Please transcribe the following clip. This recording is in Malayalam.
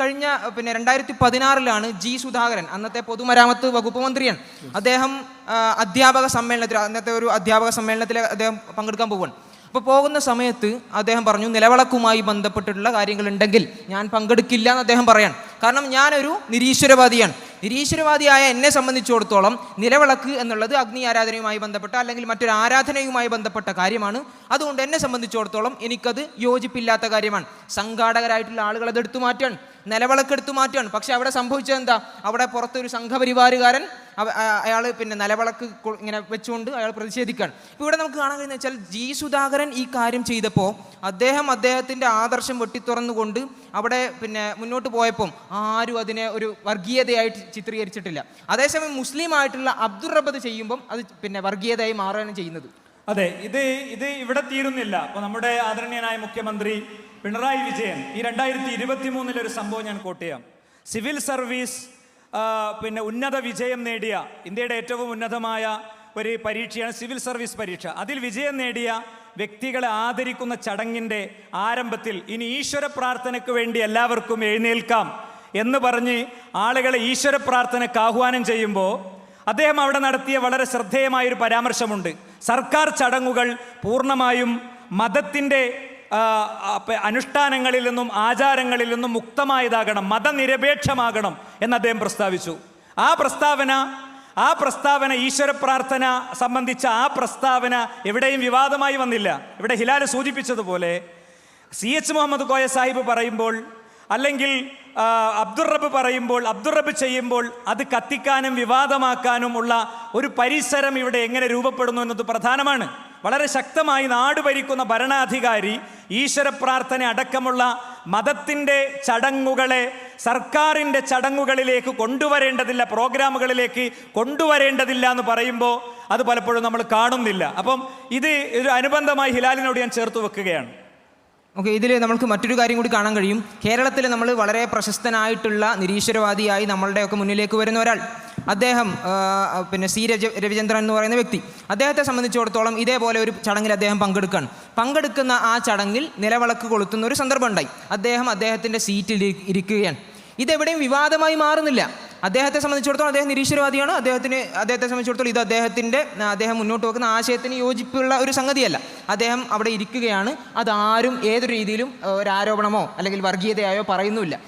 കഴിഞ്ഞ പിന്നെ രണ്ടായിരത്തി പതിനാറിലാണ് ജി സുധാകരൻ അന്നത്തെ പൊതുമരാമത്ത് വകുപ്പ് മന്ത്രിയാണ് അദ്ദേഹം അധ്യാപക സമ്മേളനത്തിൽ അന്നത്തെ ഒരു അധ്യാപക സമ്മേളനത്തിൽ അദ്ദേഹം പങ്കെടുക്കാൻ പോവുകയാണ്. അപ്പോൾ പോകുന്ന സമയത്ത് അദ്ദേഹം പറഞ്ഞു നിലവിളക്കുമായി ബന്ധപ്പെട്ടിട്ടുള്ള കാര്യങ്ങൾ ഉണ്ടെങ്കിൽ ഞാൻ പങ്കെടുക്കില്ല എന്ന് അദ്ദേഹം പറയാൻ കാരണം ഞാനൊരു നിരീശ്വരവാദിയാണ്. നിരീശ്വരവാദിയായ എന്നെ സംബന്ധിച്ചിടത്തോളം നിലവിളക്ക് എന്നുള്ളത് അഗ്നി ആരാധനയുമായി ബന്ധപ്പെട്ട അല്ലെങ്കിൽ മറ്റൊരു ആരാധനയുമായി ബന്ധപ്പെട്ട കാര്യമാണ്. അതുകൊണ്ട് എന്നെ സംബന്ധിച്ചിടത്തോളം എനിക്കത് യോജിപ്പില്ലാത്ത കാര്യമാണ്. സംഘാടകരായിട്ടുള്ള ആളുകൾ അത് എടുത്തു മാറ്റാണ്. നിലവിളക്ക് മാറ്റുകയാണ്. പക്ഷെ അവിടെ സംഭവിച്ചത് എന്താ? അവിടെ പുറത്തൊരു സംഘപരിവാരുകാരൻ അയാൾ പിന്നെ നിലവിളക്ക് ഇങ്ങനെ വെച്ചുകൊണ്ട് അയാൾ പ്രതിഷേധിക്കുകയാണ്. ഇപ്പോൾ ഇവിടെ നമുക്ക് കാണാൻ കഴിയുന്നത് വെച്ചാൽ ജി. സുധാകരൻ ഈ കാര്യം ചെയ്തപ്പോൾ അദ്ദേഹം അദ്ദേഹത്തിന്റെ ആദർശം വെട്ടിത്തുറന്നുകൊണ്ട് അവിടെ പിന്നെ മുന്നോട്ട് പോയപ്പം ആരും അതിനെ ഒരു വർഗീയതയായിട്ട് ചിത്രീകരിച്ചിട്ടില്ല. അതേസമയം മുസ്ലിം ആയിട്ടുള്ള അബ്ദുൾ റബ്ബത് ചെയ്യുമ്പം അത് പിന്നെ വർഗീയതയായി മാറുകയാണ് ചെയ്യുന്നത്. അതെ ഇത് ഇത് ഇവിടെ തീരുന്നില്ല. അപ്പോൾ നമ്മുടെ ആദരണീയനായ മുഖ്യമന്ത്രി പിണറായി വിജയൻ ഈ രണ്ടായിരത്തി ഇരുപത്തി മൂന്നിലൊരു സംഭവം ഞാൻ കോട്ട് ചെയ്യാം. സിവിൽ സർവീസ് പിന്നെ ഉന്നത വിജയം നേടിയ ഇന്ത്യയുടെ ഏറ്റവും ഉന്നതമായ ഒരു പരീക്ഷയാണ് സിവിൽ സർവീസ് പരീക്ഷ. അതിൽ വിജയം നേടിയ വ്യക്തികളെ ആദരിക്കുന്ന ചടങ്ങിന്റെ ആരംഭത്തിൽ ഇനി ഈശ്വര പ്രാർത്ഥനയ്ക്ക് വേണ്ടി എല്ലാവർക്കും എഴുന്നേൽക്കാം എന്ന് പറഞ്ഞ് ആളുകളെ ഈശ്വര പ്രാർത്ഥനയ്ക്ക് ആഹ്വാനം ചെയ്യുമ്പോൾ അദ്ദേഹം അവിടെ നടത്തിയ വളരെ ശ്രദ്ധേയമായൊരു പരാമർശമുണ്ട്. സർക്കാർ ചടങ്ങുകൾ പൂർണമായും മതത്തിന്റെ അനുഷ്ഠാനങ്ങളിൽ നിന്നും ആചാരങ്ങളിൽ നിന്നും മുക്തമായതാകണം മതനിരപേക്ഷമാകണം എന്ന് അദ്ദേഹം പ്രസ്താവിച്ചു. ആ പ്രസ്താവന ആ പ്രസ്താവന ഈശ്വര പ്രാർത്ഥന സംബന്ധിച്ച ആ പ്രസ്താവന എവിടെയും വിവാദമായി വന്നില്ല. ഇവിടെ ഹിലാൽ സൂചിപ്പിച്ചതുപോലെ സി എച്ച് മുഹമ്മദ് കോയ സാഹിബ് പറയുമ്പോൾ അല്ലെങ്കിൽ അബ്ദുറബ് പറയുമ്പോൾ അബ്ദുറബ് ചെയ്യുമ്പോൾ അത് കത്തിക്കാനും വിവാദമാക്കാനും ഉള്ള ഒരു പരിസരം ഇവിടെ എങ്ങനെ രൂപപ്പെടുന്നു എന്നത് പ്രധാനമാണ്. വളരെ ശക്തമായി നാട് ഭരിക്കുന്ന ഭരണാധികാരി ഈശ്വര പ്രാർത്ഥന അടക്കമുള്ള മതത്തിന്റെ ചടങ്ങുകളെ സർക്കാരിന്റെ ചടങ്ങുകളിലേക്ക് കൊണ്ടുവരേണ്ടതില്ല പ്രോഗ്രാമുകളിലേക്ക് കൊണ്ടുവരേണ്ടതില്ല എന്ന് പറയുമ്പോൾ അത് പലപ്പോഴും നമ്മൾ കാണുന്നില്ല. അപ്പം ഇത് ഒരു അനുബന്ധമായി ഹിലാലിനോട് ഞാൻ ചേർത്ത് വെക്കുകയാണ്. ഓക്കെ ഇതിൽ നമുക്ക് മറ്റൊരു കാര്യം കൂടി കാണാൻ കഴിയും. കേരളത്തിൽ നമ്മൾ വളരെ പ്രശസ്തനായിട്ടുള്ള നിരീശ്വരവാദിയായി നമ്മളുടെയൊക്കെ മുന്നിലേക്ക് വരുന്ന ഒരാൾ. അദ്ദേഹം പിന്നെ സി രജ രവിചന്ദ്രൻ എന്ന് പറയുന്ന വ്യക്തി. അദ്ദേഹത്തെ സംബന്ധിച്ചിടത്തോളം ഇതേപോലെ ഒരു ചടങ്ങിൽ അദ്ദേഹം പങ്കെടുക്കുകയാണ് പങ്കെടുക്കുന്ന ആ ചടങ്ങിൽ നിലവിളക്ക് കൊളുത്തുന്ന ഒരു സന്ദർഭം ഉണ്ടായി. അദ്ദേഹം അദ്ദേഹത്തിന്റെ സീറ്റിൽ ഇരി- ഇരിക്കുകയാണ്. ഇതെവിടെയും വിവാദമായി മാറുന്നില്ല. അദ്ദേഹത്തെ സംബന്ധിച്ചിടത്തോളം അദ്ദേഹം നിരീശ്വരവാദിയാണ്. അദ്ദേഹത്തിന് അദ്ദേഹത്തെ സംബന്ധിച്ചിടത്തോളം ഇത് അദ്ദേഹത്തിന്റെ അദ്ദേഹം മുന്നോട്ട് വെക്കുന്ന ആശയത്തിന് യോജിപ്പുള്ള ഒരു സംഗതിയല്ല. അദ്ദേഹം അവിടെ ഇരിക്കുകയാണ്. അതാരും ഏതൊരു രീതിയിലും ഒരു ആരോപണമോ അല്ലെങ്കിൽ വർഗീയതയായോ പറയുന്നുമില്ല.